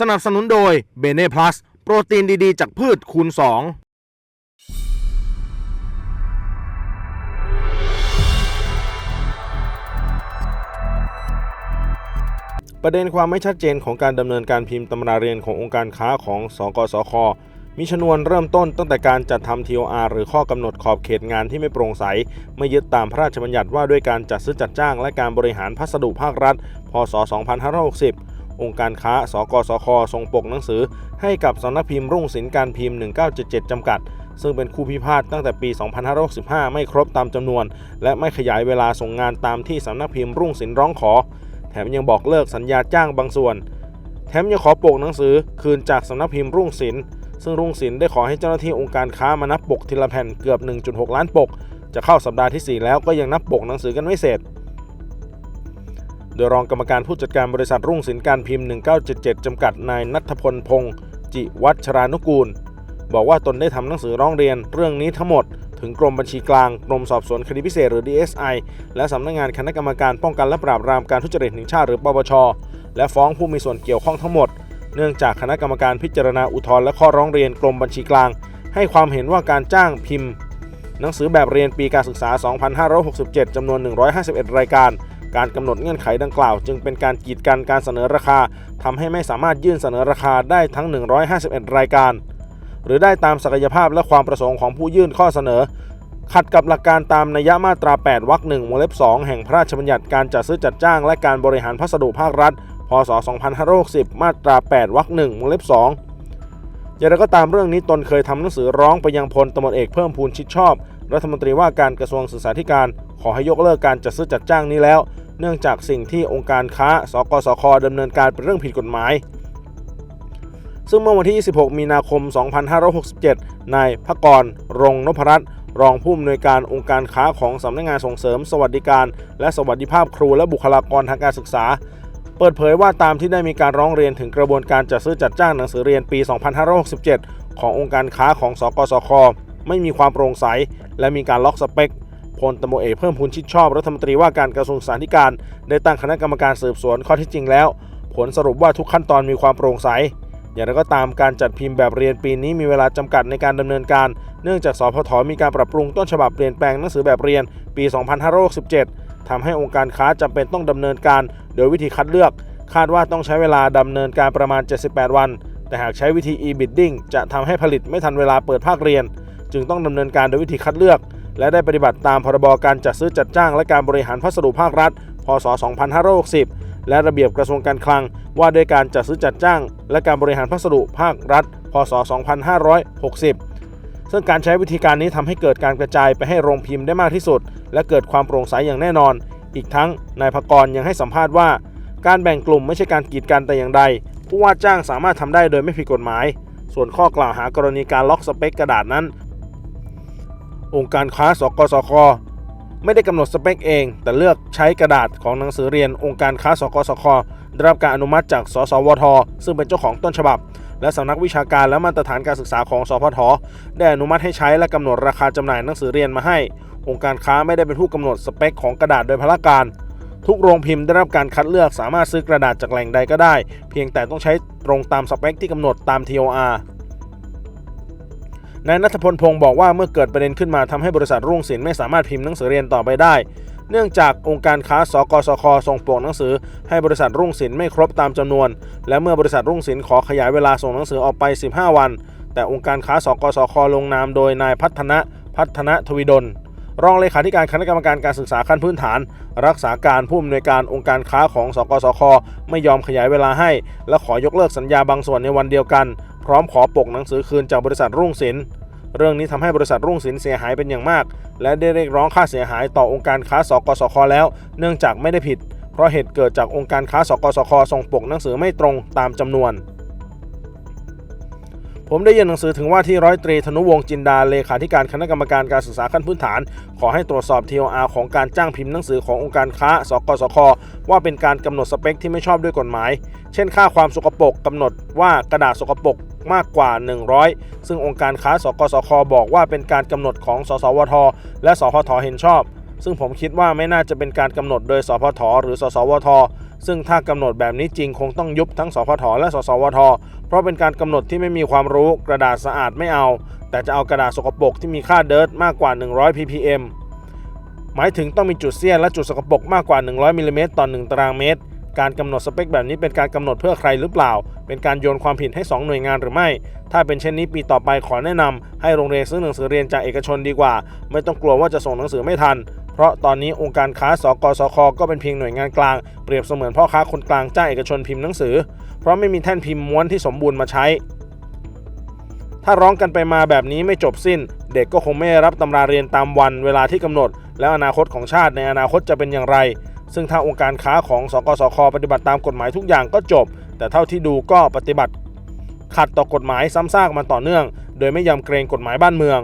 สนับสนุนโดยเบเน่พลัสโปรตีนดีๆ จากพืชคูณ 2ประเด็นความไม่ชัดเจนของการดำเนินการพิมพ์ตำราเรียนขององค์การค้าของสกสค มีชนวนเริ่มต้นตั้งแต่การจัดทำ TOR หรือข้อกำหนดขอบเขตงานที่ไม่โปร่งใส ไม่ยึดตามพระราชบัญญัติว่าด้วยการจัดซื้อจัดจ้างและการบริหารพัสดุภาครัฐ พศ 2560 องค์การค้า สกสค ส่งปกหนังสือ ให้กับสำนักพิมพ์รุ่งสินการพิมพ์ 1977 จำกัด ซึ่งเป็นคู่พิพาทตั้งแต่ปี 2565 ไม่ครบตามจำนวน และไม่ขยายเวลาส่งงานตามที่สำนักพิมพ์รุ่งสินร้องขอ แถมยังบอกเลิกสัญญาจ้างบางส่วน แถมยังขอปกหนังสือคืนจากสำนักพิมพ์รุ่งศิลป์ซึ่งรุ่งศิลป์ได้ขอให้เจ้าหน้าที่องค์การค้ามานับปกทีละแผ่นเกือบ 1.6 ล้านปก จะเข้าสัปดาห์ที่ 4 แล้วก็ยังนับปกหนังสือกันไม่เสร็จ โดยรองกรรมการผู้จัดการบริษัทรุ่งศิลป์การพิมพ์ 1977 จำกัดนายนัทพลพงศ์จิวัชรานุกูล บอกว่าตนได้ทำหนังสือร้องเรียนเรื่องนี้ทั้งหมด ถึงกรมบัญชีกลางกรมสอบสวนคดีพิเศษหรือ DSI และสำนักงานคณะกรรมการป้องกันและปราบปรามการทุจริตแห่งชาติหรือปปชและฟ้องผู้มีส่วนเกี่ยวข้องทั้งหมด เนื่องจากคณะกรรมการพิจารณาอุทธรณ์และข้อร้องเรียนกรมบัญชีกลาง ให้ความเห็นว่าการจ้างพิมพ์ หนังสือแบบเรียนปีการศึกษา 2567จำนวน 151 รายการ การกำหนดเงื่อนไขดังกล่าว จึงเป็นการกีดกันการเสนอราคาทำให้ไม่สามารถยื่นเสนอราคาได้ทั้ง 151 รายการ หรือได้ตามศักยภาพและความประสงค์ของผู้ยื่นข้อเสนอ ขัดกับหลักการตามนัยมาตรา 8 วรรคหนึ่งวงเล็บ 2 แห่งพระราชบัญญัติการจัดซื้อจัดจ้างและการบริหารพัสดุภาครัฐ พศ 2560 มาตรา 8 วรรคหนึ่งวงเล็บ 2อย่างไรก็ตามเรื่องนี้ตนเคยทำหนังสือร้องไปยังพลตำรวจเอกเพิ่มพูนชิดชอบ รัฐมนตรีว่าการกระทรวงศึกษาธิการขอให้ยกเลิกการจัดซื้อจัดจ้างนี้แล้ว เนื่องจากสิ่งที่องค์การค้า สกสคดำเนินการเป็นเรื่องผิดกฎหมาย ซึ่งเมื่อวันที่ 26 มีนาคม 2567 นายพกร รงนพรัตน์รองผู้อำนวยการองค์การค้าของสำนักงานส่งเสริม สวัสดิการ และสวัสดิภาพครูและบุคลากรทางการศึกษา เปิดเผยว่าตามที่ได้มีการร้องเรียนถึงกระบวนการจัดซื้อจัดจ้างหนังสือเรียนปี 2567 ขององค์การค้าของสกสค ไม่มีความโปร่งใส และมีการล็อกสเปคพลตำรวจเอกเพิ่มพูนชิดชอบรัฐมนตรีว่าการกระทรวงศึกษาธิการได้ตั้งคณะกรรมการสืบสวนข้อที่จริงแล้ว ผลสรุปว่าทุกขั้นตอนมีความโปร่งใส อย่างไรก็ตามการจัดพิมพ์แบบเรียนปีนี้มีเวลาจำกัดในการดำเนินการ เนื่องจากสพทมีการปรับปรุงต้นฉบับเปลี่ยนแปลงหนังสือแบบเรียนปี 2567ทำให้องค์การค้าจำเป็นต้องดำเนินการโดยวิธีคัดเลือก คาดว่าต้องใช้เวลาดำเนินการประมาณ 78 วัน แต่หากใช้วิธี e-bidding จะทำให้ผลิตไม่ทันเวลาเปิดภาคเรียน จึงต้องดำเนินการโดยวิธีคัดเลือก และได้ปฏิบัติตามพรบการจัดซื้อจัดจ้างและการบริหารพัสดุภาครัฐ พศ 2560 และระเบียบกระทรวงการคลัง ว่าด้วยการจัดซื้อจัดจ้าง และการบริหารพัสดุภาครัฐ พศ 2560 ซึ่งการใช้วิธีการนี้ทำให้เกิดการกระจายไปให้โรงพิมพ์ได้มากที่สุด และเกิดความโปร่งใสอย่างแน่นอน อีกทั้งนายภกรยังให้สัมภาษณ์ว่า การแบ่งกลุ่มไม่ใช่การกีดกันแต่อย่างใด ผู้ว่าจ้างสามารถทำได้โดยไม่ผิดกฎหมายส่วนข้อกล่าวหากรณีการล็อกสเปคกระดาษนั้น องค์การค้าสกสคไม่ได้กำหนดสเปคเอง แต่เลือกใช้กระดาษของหนังสือเรียนองค์การค้าสกสคได้รับการอนุมัติจาก สสวท ซึ่งเป็นเจ้าของต้นฉบับ และสำนักวิชาการและมาตรฐานการศึกษาของสพทได้อนุมัติให้ใช้และกำหนดราคาจำหน่ายหนังสือเรียนมาให้ องค์การค้าไม่ได้เป็นผู้กำหนดสเปคของกระดาษโดยพละการ ทุกโรงพิมพ์ได้รับการคัดเลือกสามารถซื้อกระดาษจากแหล่งใดก็ได้ เพียงแต่ต้องใช้ตรงตามสเปคที่กำหนดตาม TOR นายนัทพลพงศ์บอกว่าเมื่อเกิดประเด็นขึ้นมาทำให้บริษัทรุ่งศิลป์ไม่สามารถพิมพ์หนังสือเรียนต่อไปได้ เนื่องจากองค์การค้าสกสคส่งปกหนังสือ ให้บริษัทรุ่งศิลป์ไม่ครบตามจำนวน และเมื่อบริษัทรุ่งศิลป์ขอขยายเวลาส่งหนังสือออกไป 15 วัน แต่องค์การค้าสกสคลงนามโดยนายพัฒนะพัฒนทวีดลรองเลขาธิการคณะกรรมการการศึกษาขั้นพื้นฐาน รักษาการผู้อำนวยการองค์การค้าของสกสค ไม่ยอมขยายเวลาให้ และขอยกเลิกสัญญาบางส่วนในวันเดียวกัน พร้อมขอปกหนังสือคืนจากบริษัทรุ่งศิลป์ เรื่องนี้ทำให้บริษัทรุ่งสินเสียหายเป็นอย่างมาก และได้เรียกร้องค่าเสียหายต่อองค์การค้าสกสคแล้ว เนื่องจากไม่ได้ผิด เพราะเหตุเกิดจากองค์การค้าสกสคส่งปกหนังสือไม่ตรงตามจำนวน ผมได้ยื่นหนังสือถึงว่าที่ร้อยตรีธนุวงศ์จินดาเลขาธิการคณะกรรมการการศึกษาขั้นพื้นฐาน ขอให้ตรวจสอบ TOR ของการจ้างพิมพ์หนังสือขององค์การค้าสกสคว่าเป็นการกำหนดสเปคที่ไม่ชอบด้วยกฎหมาย เช่น ค่าความสกปรกกำหนดว่ากระดาษสกปรก มากกว่า 100 ซึ่งองค์การค้าสกสคบอกว่าเป็นการกำหนดของสสวท และสพทเห็นชอบ ซึ่งผมคิดว่าไม่น่าจะเป็นการกำหนดโดยสพทหรือสสวท ซึ่งถ้ากำหนดแบบนี้จริงคงต้องยุบทั้งสพทและสสวท เพราะเป็นการกำหนดที่ไม่มีความรู้กระดาษสะอาดไม่เอา แต่จะเอากระดาษสกปรกที่มีค่าเดิร์ตมากกว่า 100 ppm หมายถึงต้องมีจุดเสี้ยนและจุดสกปรกมากกว่า 100มิลลิเมตรต่อ 1 ตารางเมตร การกำหนดสเปคแบบนี้เป็นการกำหนดเพื่อใครหรือเปล่า เป็นการโยนความผิดให้ 2 หน่วยงานหรือไม่ ถ้าเป็นเช่นนี้ปีต่อไปขอแนะนำให้โรงเรียนซื้อหนังสือเรียนจากเอกชนดีกว่า ไม่ต้องกลัวว่าจะส่งหนังสือไม่ทัน เพราะตอนนี้องค์การค้าสกสคก็เป็นเพียงหน่วยงานกลาง เปรียบเสมือนพ่อค้าคนกลางจ้างเอกชนพิมพ์หนังสือ เพราะไม่มีแท่นพิมพ์ม้วนที่สมบูรณ์มาใช้ ถ้าร้องกันไปมาแบบนี้ไม่จบสิ้น เด็กก็คงไม่รับตำราเรียนตามวันเวลาที่กำหนด แล้วอนาคตของชาติในอนาคตจะเป็นอย่างไร ซึ่งถ้าองค์การค้าของสกสคปฏิบัติตามกฎหมายทุกอย่างก็จบ แต่เท่าที่ดูก็ปฏิบัติขัดต่อกฎหมายซ้ำซากมาต่อเนื่อง โดยไม่ยำเกรงกฎหมายบ้านเมือง